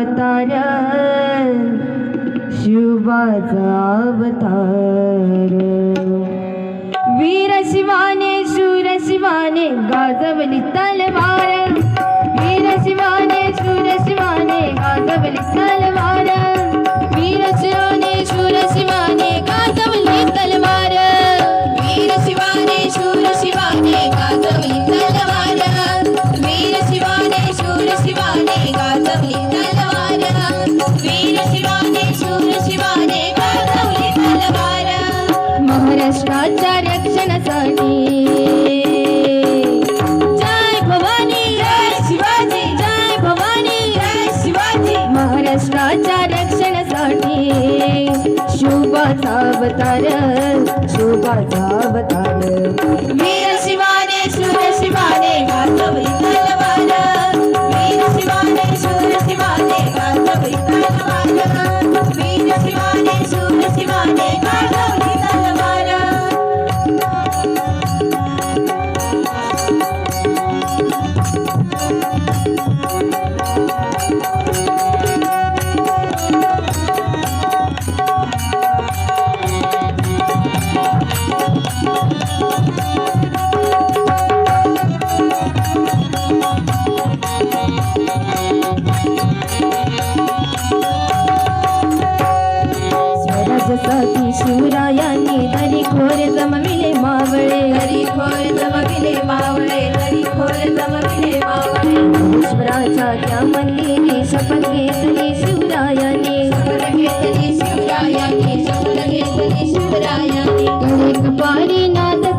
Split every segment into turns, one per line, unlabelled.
अवतार शिवाचा अवतार. वीर शिवाने शूर शिवाने गाजवली तलवार. वीर शिवाने शूर शिवाने गाजवली तलवार.
तरं शुभदा
सती शिवरायांनी हरी खोरे जमविले मावळे
हरी खोरे जमविले मावळे हरी खोरे जमविले मावळे
ईश्वराच्या त्या मंदिरी शपथ घेतली शिवरायांनी
शपथ घेतली शिवरायांनी शपथ घेतली शिवरायांनी
तरी दुपारी नाद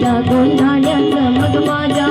त्या गोंधळ्याचं मग माझ्या